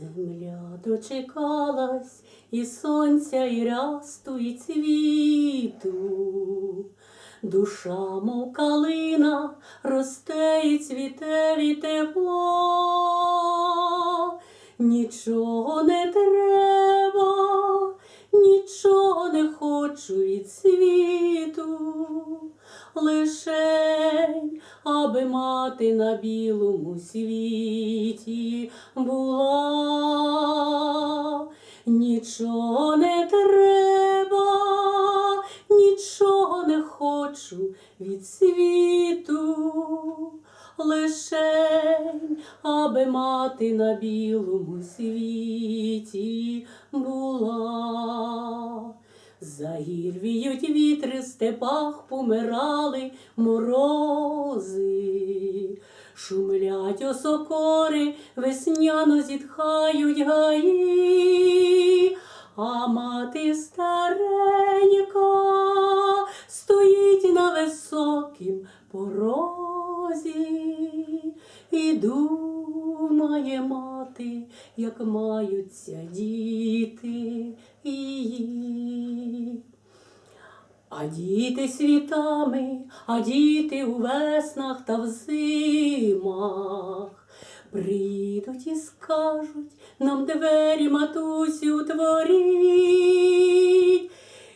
Земля дочекалась і сонця, і рясту, і цвіту. Душа, мов калина, росте і цвіте від тепло. Нічого не треба, нічого не хочу від світу, лишень, аби мати на білому світі була. Нічого не треба, нічого не хочу від світу, лишень, аби мати на білому світі була. Загірвіють вітри в степах, помирали морози, шумлять осокори, весняно зітхають гаї, а мати старенька стоїть на високім порозі. І думає мати, як маються діти А діти світами, а діти у веснах та в зимах прийдуть і скажуть нам двері матусю творіть.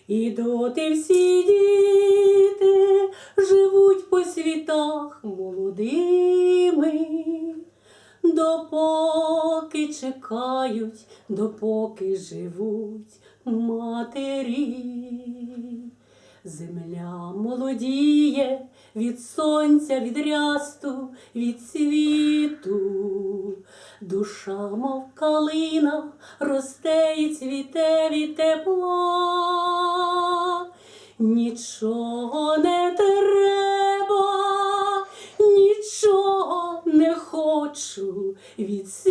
І доти всі діти живуть по світах молодими, допоки чекають, допоки живуть матері. Земля молодіє від сонця, від рясту, від світу. Душа, мов калина, росте і цвіте від тепла. Нічого не треба, нічого не хочу від світу,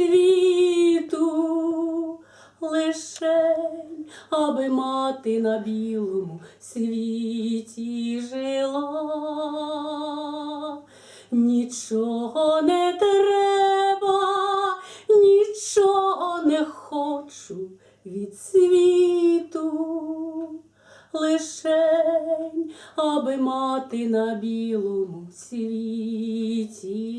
аби мати на білому світі жила. Нічого не треба, нічого не хочу від світу, лишень, аби мати на білому світі.